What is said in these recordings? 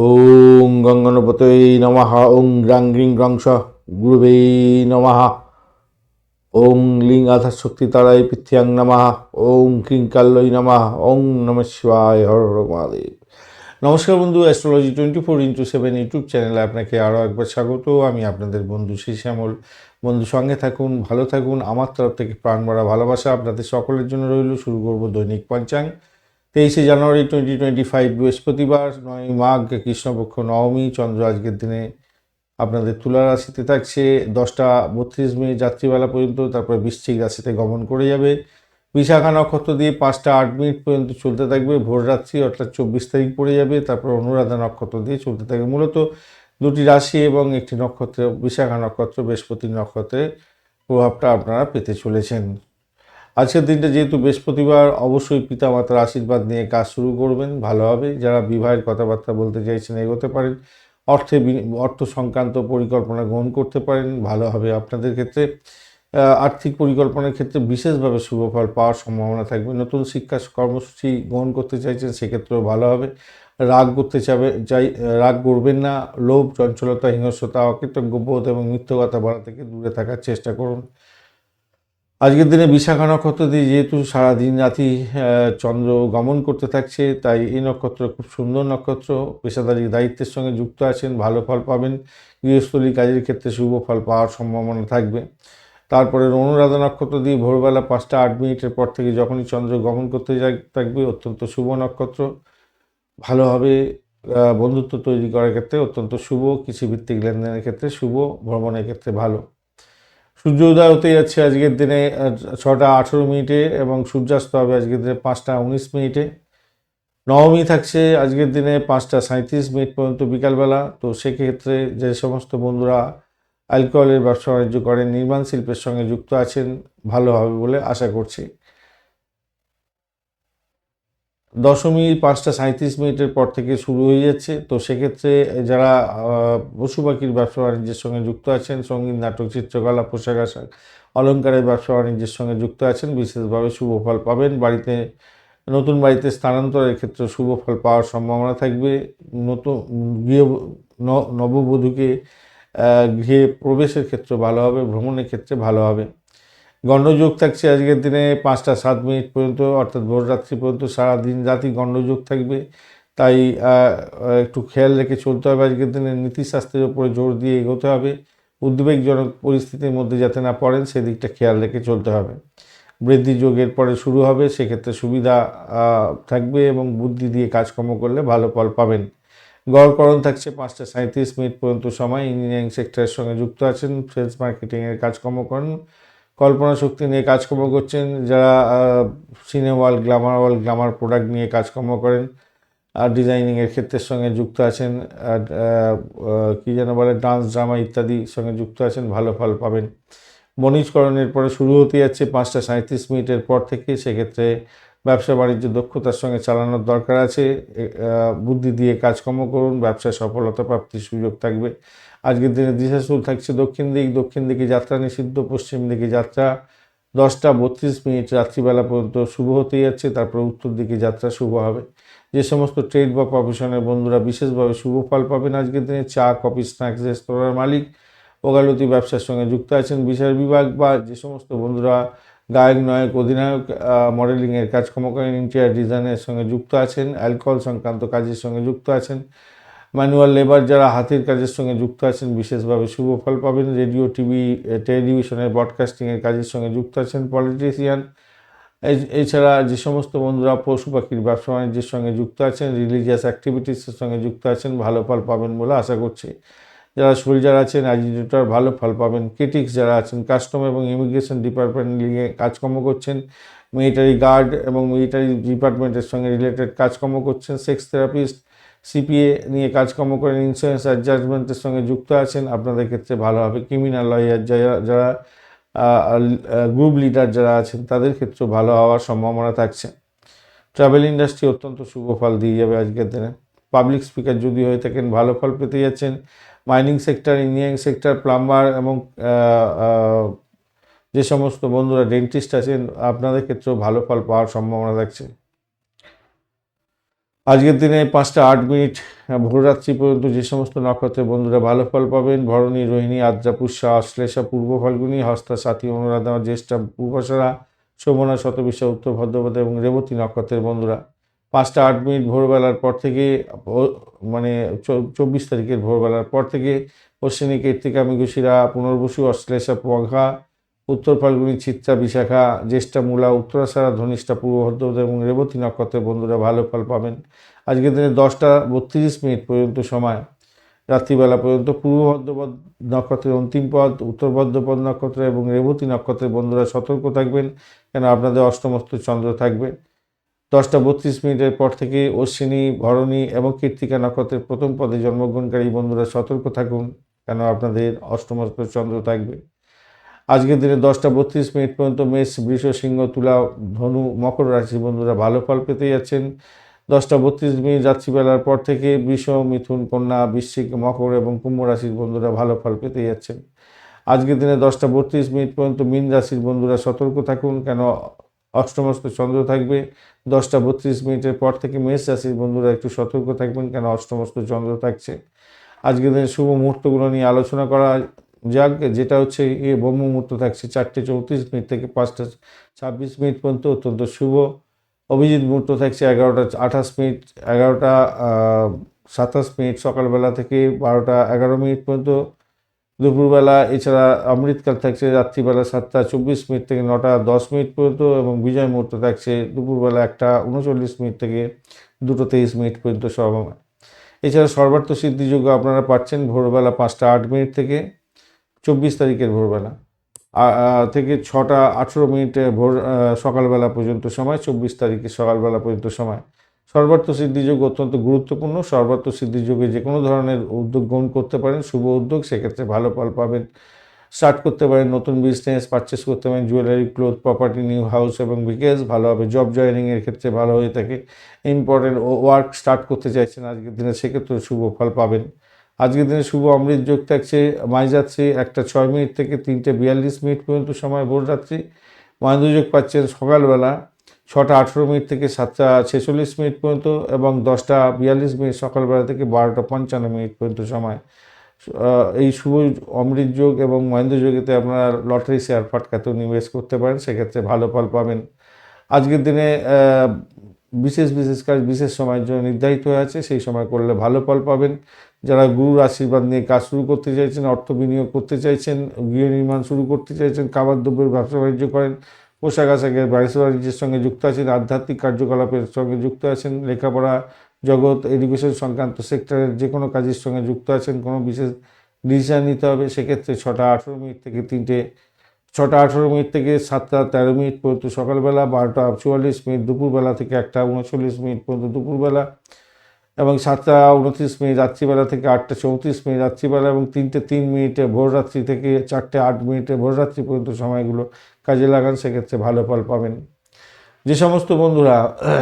ওং গঙ্গনপতে নমঃ ওং গ্রাং গ্রিং গ্রং স গুরুবে নমঃ। ওং লিং আধার শক্তি তারাই পৃথ্যাং নমঃ। ওং কিং কাল্লই নমঃ। ওং নম শিবায় হর হর মহাদেব। নমস্কার বন্ধু astrology twenty four into seven YouTube চ্যানেলে আপনাকে আরও একবার স্বাগত। আমি আপনাদের বন্ধু শ্রী শ্যামল। বন্ধু, সঙ্গে থাকুন, ভালো থাকুন। আমার তরফ থেকে প্রাণ ভরা ভালোবাসা আপনাদের সকলের জন্য রইল। শুরু করব দৈনিক পঞ্চাঙ্গ তেইশে জানুয়ারি টোয়েন্টি টোয়েন্টি ফাইভ বৃহস্পতিবার, নয় মাঘ, কৃষ্ণপক্ষ, নবমী, চন্দ্র আজকের দিনে আপনাদের তুলা রাশিতে থাকছে। দশটা বত্রিশ মিনিট যাত্রীবেলা পর্যন্ত, তারপরে বৃশ্চিক রাশিতে গমন করে যাবে। বিশাখা নক্ষত্র দিয়ে পাঁচটা আট মিনিট পর্যন্ত চলতে থাকবে। ভোররাত্রি অর্থাৎ চব্বিশ তারিখ পড়ে যাবে। তারপর অনুরাধা নক্ষত্র দিয়ে চলতে থাকবে মূলত দুটি রাশি এবং একটি নক্ষত্র, বিশাখা নক্ষত্র, বৃহস্পতি নক্ষত্রের প্রভাবটা আপনারা পেতে চলেছেন। আজকের দিনটা যেহেতু বৃহস্পতিবার, অবশ্যই পিতামাতার আশীর্বাদ নিয়ে কাজ শুরু করবেন ভালোভাবে। যারা বিবাহের কথাবার্তা বলতে চাইছেন এগোতে পারেন, অর্থে অর্থ সংক্রান্ত পরিকল্পনা গ্রহণ করতে পারেন ভালো হবে আপনাদের ক্ষেত্রে আর্থিক পরিকল্পনার ক্ষেত্রে বিশেষভাবে শুভ ফল পাওয়ার সম্ভাবনা থাকবে। নতুন শিক্ষা কর্মসূচি গ্রহণ করতে চাইছেন, সেক্ষেত্রেও ভালো হবে রাগ করতে চাবে, চাই, রাগ করবেন না। লোভ, চঞ্চলতা, হিংস্রতা অকৃতজ্ঞ বোধ এবং মিথ্য কথা থেকে দূরে থাকার চেষ্টা করুন। আজকের দিনে বিশাখা নক্ষত্র দিয়ে যেহেতু সারা দিন রাতি চন্দ্র গমন করতে থাকছে, তাই এই নক্ষত্র খুব সুন্দর নক্ষত্র। পেশাদারি দায়িত্বের সঙ্গে যুক্ত আছেন, ভালো ফল পাবেন, গৃহস্থলী কাজের ক্ষেত্রে শুভ ফল পাওয়ার সম্ভাবনা থাকবে। তারপরে অনুরাধা নক্ষত্র দিয়ে ভোরবেলা পাঁচটা আট মিনিটের পর থেকে যখনই চন্দ্র গমন করতে থাকবে অত্যন্ত শুভ নক্ষত্র। ভালোভাবে বন্ধুত্ব তৈরি করার ক্ষেত্রে অত্যন্ত শুভ, কৃষিভিত্তিক লেনদেনের ক্ষেত্রে শুভ, ভ্রমণের ক্ষেত্রে ভালো। সূর্য উদয় হতে যাচ্ছে আজকের দিনে ছটা আঠেরো মিনিটে এবং সূর্যাস্ত হবে আজকের দিনে পাঁচটা উনিশ মিনিটে। নবমী থাকছে আজকের দিনে পাঁচটা সাঁত্রিশ মিনিট পর্যন্ত বিকালবেলা। তো সেক্ষেত্রে যে সমস্ত বন্ধুরা অ্যালকোহলের ব্যবসা বাণিজ্য করেন, নির্মাণ শিল্পের সঙ্গে যুক্ত আছেন, ভালো হবে বলে আশা করছি। দশমী পাঁচটা সাঁত্রিশ মিনিটের পর থেকে শুরু হয়ে যাচ্ছে। তো সেক্ষেত্রে যারা পশু পাখির ব্যবসা বাণিজ্যের সঙ্গে যুক্ত আছেন, সংগীত, নাটক, চিত্রকলা, পোশাক আশাক অলঙ্কারের ব্যবসা বাণিজ্যের সঙ্গে যুক্ত আছেন, বিশেষভাবে শুভ ফল পাবেন। বাড়িতে, নতুন বাড়িতে স্থানান্তরের ক্ষেত্রে শুভ ফল পাওয়ার সম্ভাবনা থাকবে। নতুন, গৃহ নববধূকে গৃহে প্রবেশের ক্ষেত্রে ভালো হবে, ভ্রমণের ক্ষেত্রে ভালো হবে। গণ্ডযোগ থাকছে আজকের দিনে পাঁচটা সাত মিনিট পর্যন্ত, অর্থাৎ ভোররাত্রি পর্যন্ত সারা দিন রাতি গণ্ডযোগ থাকবে। তাই একটু খেয়াল রেখে চলতে হবে আজকের দিনে নীতিশাস্ত্রের উপরে জোর দিয়ে এগোতে হবে। উদ্বেগজনক পরিস্থিতির মধ্যে যাতে না পড়েন, সেদিকটা খেয়াল রেখে চলতে হবে। বৃদ্ধি যোগের পরে শুরু হবে, সেক্ষেত্রে সুবিধা থাকবে এবং বুদ্ধি দিয়ে কাজকর্ম করলে ভালো ফল পাবেন। গড়করণ থাকছে পাঁচটা সাঁত্রিশ মিনিট পর্যন্ত সময়। ইঞ্জিনিয়ারিং সেক্টরের সঙ্গে যুক্ত আছেন, সেলস মার্কেটিংয়ের কাজকর্ম করেন কল্পনা শক্তি নিয়ে কাজকর্ম করছেন, যারা সিনে ওয়াল গ্লামার ওয়াল গ্লামার প্রোডাক্ট নিয়ে কাজকর্ম করেন আর ডিজাইনিংয়ের ক্ষেত্রের সঙ্গে যুক্ত আছেন কী যেন বলে ডান্স ড্রামা ইত্যাদির সঙ্গে যুক্ত আছেন, ভালো ফল পাবেন। বণিজকরণের পরে শুরু হতে যাচ্ছে পাঁচটা সাঁত্রিশ মিনিটের পর থেকে, সেক্ষেত্রে ব্যবসা বাণিজ্য দক্ষতার সঙ্গে চালানোর দরকার আছে। বুদ্ধি দিয়ে কাজকর্ম করুন, ব্যবসায় সফলতা প্রাপ্তির সুযোগ থাকবে। আজকের দিনে দিশাশুল থাকছে দক্ষিণ দিক, দক্ষিণ দিকে যাত্রা নিষিদ্ধ, পশ্চিম দিকে যাত্রা। দশটা বত্রিশ মিনিট রাত্রিবেলা পর্যন্ত শুভ হতে যাচ্ছে, তারপর উত্তর দিকে যাত্রা শুভ হবে। যে সমস্ত ট্রেড বা প্রফেশনের বন্ধুরা বিশেষভাবে শুভ ফল পাবেন আজকের দিনে, চা, কফি, স্ন্যাক্স, রেস্তোরাঁর মালিক, ওগালতি ব্যবসার সঙ্গে যুক্ত আছেন বিচার বিভাগ বা যে সমস্ত বন্ধুরা গায়ক, নায়ক, অধিনায়ক মডেলিংয়ের কাজকর্ম করেন ইন্টেরিয়ার ডিজাইনের সঙ্গে যুক্ত আছেন অ্যালকোহল সংক্রান্ত কাজের সঙ্গে যুক্ত আছেন। ম্যানুয়াল লেবার যারা হাতের কাজের সঙ্গে যুক্ত আছেন, বিশেষভাবে শুভ ফল পাবেন। রেডিও, টিভি টেলিভিশনের ব্রডকাস্টিংয়ের কাজের সঙ্গে যুক্ত আছেন পলিটিশিয়ান এছাড়া যে সমস্ত বন্ধুরা পশু পাখির ব্যবসা বাণিজ্যের সঙ্গে যুক্ত আছেন রিলিজিয়াস অ্যাক্টিভিটিসের সঙ্গে যুক্ত আছেন, ভালো ফল পাবেন বলে আশা করছি। যারা সোলজার আছেন অ্যাজিটেটর ভালো ফল পাবেন। ক্রিটিক্স যারা আছেন কাস্টম এবং ইমিগ্রেশন ডিপার্টমেন্ট নিয়ে কাজকর্ম করছেন। মিলিটারি গার্ড এবং মিলিটারি ডিপার্টমেন্টের সঙ্গে রিলেটেড কাজকর্ম করছেন। সেক্স থেরাপিস্ট সিপিএ নিয়ে কাজকর্ম করেন ইন্স্যুরেন্স অ্যাডজাস্টমেন্টের সঙ্গে যুক্ত আছেন, আপনাদের ক্ষেত্রে ভালো হবে। ক্রিমিনাল লয়ার যারা যারা গ্রুপ লিডার যারা আছেন, তাদের ক্ষেত্রেও ভালো হওয়ার সম্ভাবনা থাকছে। ট্রাভেল ইন্ডাস্ট্রি অত্যন্ত শুভ ফল দিয়ে যাবে আজকের দিনে। পাবলিক স্পিকার যদি হয়ে থাকেন, ভালো ফল পেতে যাচ্ছেন। Mining sector engineering sector plumber এবং যে সমস্ত বন্ধুরা ডেন্টিস্ট আছেন, আপনাদের ক্ষেত্রেও ভালো ফল পাওয়ার সম্ভাবনা থাকছে। আজকের দিনে পাঁচটা আট মিনিট ভোররাত্রি পর্যন্ত যে সমস্ত নক্ষত্রের বন্ধুরা ভালো ফল পাবেন, ভরণী, রোহিণী আদ্রা পুষ্যা অশ্লেষা পূর্ব ফাল্গুনী, হস্তা, সাথী, অনুরাধা, জ্যেষ্ঠা, পূর্বাশারা শোভনা শতবিশা, উত্তর ভদ্রপদ এবং রেবতী নক্ষত্রের বন্ধুরা। পাঁচটা আট মিনিট ভোরবেলার পর থেকে মানে চব্বিশ তারিখের ভোরবেলার পর থেকে অশ্বিনী, কীর্তিকা, মৃগশিরা, পুনর্বসু, অশ্লেষা, পঘা উত্তর ফাল্গুনী চিত্রা বিশাখা, জ্যেষ্ঠা, মূলা উত্তরাশারা ধনিষ্ঠা, পূর্ব ভদ্রপদ এবং রেবতী নক্ষত্রের বন্ধুরা ভালো ফল পাবেন। আজকের দিনে দশটা বত্রিশ মিনিট পর্যন্ত সময়, রাত্রিবেলা পর্যন্ত পূর্ব ভদ্রপদ নক্ষত্রের অন্তিম পদ, উত্তর ভদ্রপদ নক্ষত্র এবং রেবতী নক্ষত্রের বন্ধুরা সতর্ক থাকবেন কেন আপনাদের অষ্টমস্ত চন্দ্র থাকবে। দশটা বত্রিশ মিনিটের পর থেকে অশ্বিনী, ভরণী এবং কীর্তিকা নক্ষত্রের প্রথম পদে জন্মগ্রহণকারী বন্ধুরা সতর্ক থাকুন কেন আপনাদের অষ্টমস্ত চন্দ্র থাকবে। আজকের দিনে দশটা বত্রিশ মিনিট পর্যন্ত মেষ, বৃষ, সিংহ, তুলা, ধনু, মকর রাশি বন্ধুরা ভালো ফল পেতে যাচ্ছেন। দশটা বত্রিশ মিনিট রাত্রিবেলার পর থেকে বৃষ, মিথুন, কন্যা, বৃশ্চিক, মকর এবং কুম্ভ রাশির বন্ধুরা ভালো ফল পেতে যাচ্ছেন। আজকের দিনে দশটা বত্রিশ মিনিট পর্যন্ত মীন রাশির বন্ধুরা সতর্ক থাকুন, কেন অষ্টমস্ত চন্দ্র থাকবে। দশটা বত্রিশ মিনিটের পর থেকে মেষ রাশির বন্ধুরা একটু সতর্ক থাকবেন, কেন অষ্টমস্ত চন্দ্র থাকছে। আজকের দিনে শুভ মুহূর্তগুলো নিয়ে আলোচনা করা যাক, যেটা হচ্ছে এ ব্রহ্ম মুহূর্ত থাকছে চারটে চৌত্রিশ মিনিট থেকে পাঁচটা ছাব্বিশ মিনিট পর্যন্ত, অত্যন্ত শুভ। অভিজিৎ মুহূর্ত থাকছে এগারোটা আঠাশ মিনিট, এগারোটা সাতাশ মিনিট, সকালবেলা থেকে বারোটা এগারো মিনিট পর্যন্ত। দুপুরবেলা, এছাড়া অমৃতকাল থাকছে রাত্রিবেলা সাতটা চব্বিশ মিনিট থেকে নটা দশ মিনিট পর্যন্ত এবং বিজয় মুহূর্ত থাকছে দুপুরবেলা একটা উনচল্লিশ মিনিট থেকে দুটো তেইশ মিনিট পর্যন্ত সময় এছাড়া সর্বার্থ সিদ্ধিযোগ্য আপনারা পাচ্ছেন ভোরবেলা পাঁচটা আট মিনিট থেকে। চব্বিশ তারিখের ভোরবেলা। থেকে ছটা আঠেরো মিনিটে ভোর সকালবেলা পর্যন্ত সময়, চব্বিশ তারিখে সকালবেলা পর্যন্ত সময়। সর্বার্থ সিদ্ধিযোগ অত্যন্ত গুরুত্বপূর্ণ। সর্বার্থ সিদ্ধিযোগে যে কোনো ধরনের উদ্যোগ গ্রহণ করতে পারেন, শুভ উদ্যোগ, সেক্ষেত্রে ভালো ফল পাবেন। স্টার্ট করতে পারেন, নতুন বিজনেস পারচেস করতে পারেন jewellery cloth property new house এবং বিকেস ভালো হবে জব জয়েনিংয়ের ক্ষেত্রে ভালো হয়ে থাকে। ইম্পর্টেন্ট ওয়ার্ক স্টার্ট করতে চাইছেন আজকের দিনে, সেক্ষেত্রে শুভ ফল পাবেন। আজকের দিনে শুভ অমৃত যোগ থাকছে মাঝরাত্রি একটা ছয় মিনিট থেকে তিনটে বিয়াল্লিশ মিনিট পর্যন্ত সময় ভোর রাত্রি। মহেন্দ্রযোগ পাচ্ছেন সকালবেলা ছটা আঠেরো মিনিট থেকে সাতটা ছেচল্লিশ মিনিট পর্যন্ত এবং দশটা বিয়াল্লিশ মিনিট সকালবেলা থেকে বারোটা পঞ্চান্ন মিনিট পর্যন্ত সময়। এই শুভ অমৃত যোগ এবং মহেন্দ্র যোগেতে আপনারা লটারি শেয়ার ফাটকাতেও নিবেশ করতে পারেন, সেক্ষেত্রে ভালো ফল পাবেন। আজকের দিনে বিশেষ বিশেষ কাজ, বিশেষ সময়ের জন্য নির্ধারিত হয়ে আছে, সেই সময় করলে ভালো ফল পাবেন। যারা গুরুর আশীর্বাদ নিয়ে কাজ শুরু করতে চাইছেন, অর্থ বিনিয়োগ করতে চাইছেন, গৃহ নির্মাণ শুরু করতে চাইছেন, খাবার দ্রব্যের ব্যবসা বাণিজ্য করেন, পোশাক আশাকের ব্যবসা বাণিজ্যের সঙ্গে যুক্ত আছেন, আধ্যাত্মিক কার্যকলাপের সঙ্গে যুক্ত আছেন, লেখাপড়া জগৎ এডুকেশন সংক্রান্ত সেক্টরের যে কোনো কাজের সঙ্গে যুক্ত আছেন, কোনো বিশেষ ডিসিশন নিতে হবে, সেক্ষেত্রে ছটা আঠেরো মিনিট থেকে তিনটে, ছটা আঠেরো মিনিট থেকে সাতটা তেরো মিনিট পর্যন্ত সকালবেলা, বারোটা চুয়াল্লিশ মিনিট দুপুরবেলা থেকে একটা উনচল্লিশ মিনিট পর্যন্ত দুপুরবেলা এবং সাতটা উনত্রিশ মিনিট রাত্রিবেলা থেকে আটটা চৌত্রিশ মিনিট রাত্রিবেলা এবং তিনটে তিন মিনিটে ভোররাত্রি থেকে চারটে আট মিনিটে ভোররাত্রি পর্যন্ত সময়গুলো কাজে লাগান, সেক্ষেত্রে ভালো ফল পাবেন। যে সমস্ত বন্ধুরা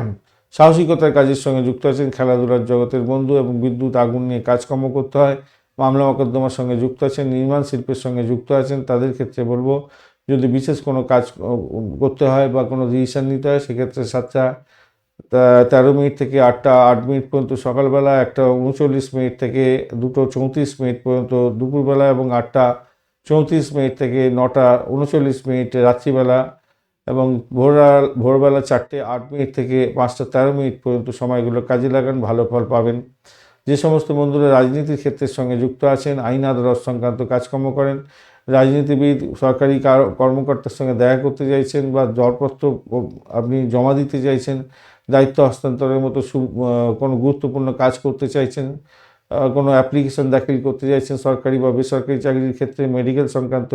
সাহসিকতার কাজের সঙ্গে যুক্ত আছেন, খেলাধুলার জগতের বন্ধু এবং বিদ্যুৎ, আগুন নিয়ে কাজকর্ম করতে হয়, মামলা মকদ্দমার সঙ্গে যুক্ত আছেন, নির্মাণ শিল্পের সঙ্গে যুক্ত আছেন, তাদের ক্ষেত্রে বলব, যদি বিশেষ কোনো কাজ করতে হয় বা কোনো ডিসিশন নিতে হয়, সেক্ষেত্রে সাতটা তেরো মিনিট থেকে আটটা আট মিনিট পর্যন্ত সকালবেলা, একটা উনচল্লিশ মিনিট থেকে দুটো চৌত্রিশ মিনিট পর্যন্ত দুপুরবেলা এবং আটটা চৌত্রিশ মিনিট থেকে নটা উনচল্লিশ মিনিট রাত্রিবেলা এবং ভোর ভোরবেলা চারটে আট মিনিট থেকে পাঁচটা তেরো মিনিট পর্যন্ত সময়গুলো কাজে লাগান, ভালো ফল পাবেন। যে সমস্ত বন্ধুরা রাজনীতির ক্ষেত্রের সঙ্গে যুক্ত আছেন, আইন আদালত সংক্রান্ত কাজকর্ম করেন রাজনীতিবিদ, সরকারি কার- কর্মকর্তার সঙ্গে দেখা করতে চাইছেন বা দরপত্র আপনি জমা দিতে চাইছেন, দায়িত্ব হস্তান্তরের মতো সু- কোনো গুরুত্বপূর্ণ কাজ করতে চাইছেন কোনো অ্যাপ্লিকেশন দাখিল করতে চাইছেন সরকারি বা বেসরকারি চাকরির ক্ষেত্রে মেডিকেল সংক্রান্ত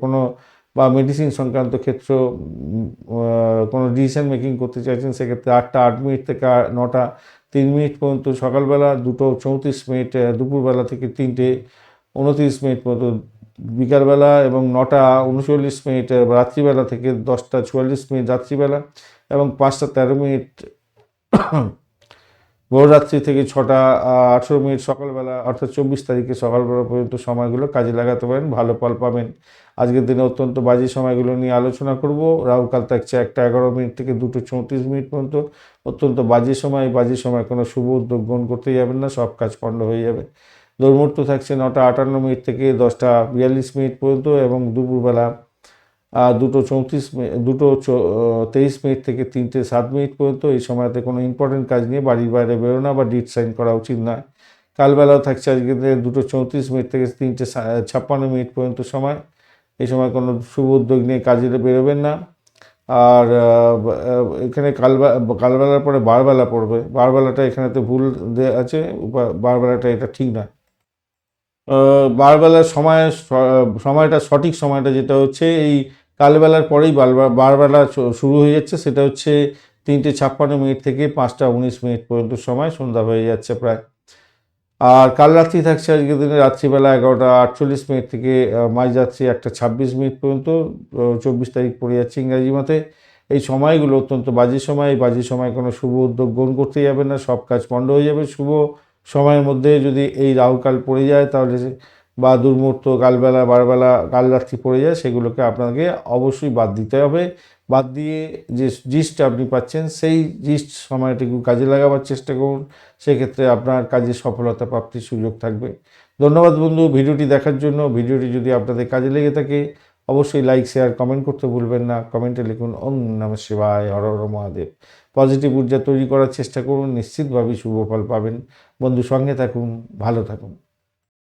কোনো বা মেডিসিন সংক্রান্ত ক্ষেত্র কোনো ডিসিশন মেকিং করতে চাইছেন, সেক্ষেত্রে আটটা, আট মিনিট থেকে নটা, তিন মিনিট পর্যন্ত সকালবেলা দুটো চৌত্রিশ মিনিট দুপুরবেলা থেকে তিনটে, উনত্রিশ মিনিট পর্যন্ত বিকালবেলা এবং নটা উনচল্লিশ মিনিট রাত্রিবেলা থেকে দশটা চুয়াল্লিশ মিনিট রাত্রিবেলা এবং পাঁচটা তেরো মিনিট ভোররাত্রি থেকে ছটা আঠেরো মিনিট সকালবেলা, অর্থাৎ চব্বিশ তারিখে সকালবেলা পর্যন্ত সময়গুলো কাজে লাগাতে পারেন, ভালো ফল পাবেন। আজকের দিনে অত্যন্ত বাজে সময়গুলো নিয়ে আলোচনা করব। রাহুকাল থাকছে একটা এগারো মিনিট থেকে দুটো চৌত্রিশ মিনিট পর্যন্ত অত্যন্ত বাজে সময় বাজে সময় কোনো শুভ উদ্যোগ গ্রহণ করতে যাবেন না, সব কাজ পণ্ড হয়ে যাবে। দুর্মূর্ত থাকছে নটা আটান্ন মিনিট থেকে দশটা বিয়াল্লিশ মিনিট পর্যন্ত এবং দুপুরবেলা দুটো চৌত্রিশ দুটো তেইশ মিনিট থেকে তিনটে সাত মিনিট পর্যন্ত এই সময়তে কোনো ইম্পর্টেন্ট কাজ নিয়ে বাড়ির বাইরে বেরোনো বা ডিট সাইন করা উচিত নয়। কালবেলাও থাকছে আজকে দুটো চৌত্রিশ মিনিট থেকে তিনটে ছাপ্পান্ন মিনিট পর্যন্ত সময়। এই সময় কোনো শুভ উদ্যোগ নিয়ে কাজে বেরোবেন না। আর এখানে কালবেলা কালবেলার পরে বারবেলা পড়বে। বারবেলাটা এখানেতে ভুল আছে বারবেলাটা এটা ঠিক নয়। বারবেলার সময় সময়টা, সঠিক সময়টা যেটা হচ্ছে, এই কালবেলার পরেই বারবা- বারবেলা শুরু হয়ে যাচ্ছে। সেটা হচ্ছে তিনটে ছাপ্পান্ন মিনিট থেকে পাঁচটা উনিশ মিনিট পর্যন্ত সময়, সন্ধ্যা হয়ে যাচ্ছে প্রায়। আর কাল রাত্রি থাকছে, আজকের দিনে রাত্রিবেলা এগারোটা আটচল্লিশ মিনিট থেকে মাঝরাত্রি একটা ছাব্বিশ মিনিট পর্যন্ত চব্বিশ তারিখ পড়ে যাচ্ছে ইংরাজি মতে এই সময়গুলো অত্যন্ত বাজে সময়। বাজে সময় কোনো শুভ উদ্যোগ গ্রহণ করতে যাবে না। সব কাজ পণ্ড হয়ে যাবে। শুভ সময়ের মধ্যে যদি এই রাহুকাল পড়ে যায় তাহলে বা দুর্মুহূর্ত, কালবেলা, বারবেলা কাল রাত্রি পড়ে যায় সেগুলোকে আপনাকে অবশ্যই বাদ দিতে হবে। বাদ দিয়ে যে জিস্ট আপনি পাচ্ছেন সেই জিস্ট সময়টুকু কাজে লাগাবার চেষ্টা করুন। সেক্ষেত্রে আপনার কাজে সফলতা প্রাপ্তির সুযোগ থাকবে। ধন্যবাদ বন্ধু, ভিডিওটি দেখার জন্য। ভিডিওটি যদি আপনাদের কাজে লেগে থাকে অবশ্যই লাইক শেয়ার কমেন্ট করতে ভুলবেন না। কমেন্টে লিখুন, ওম নম শিবায়, হর হর মহাদেব। পজিটিভ ঊর্জা তৈরি করার চেষ্টা করুন, নিশ্চিতভাবেই শুভ ফল পাবেন। বন্ধু সঙ্গে থাকুন, ভালো থাকুন।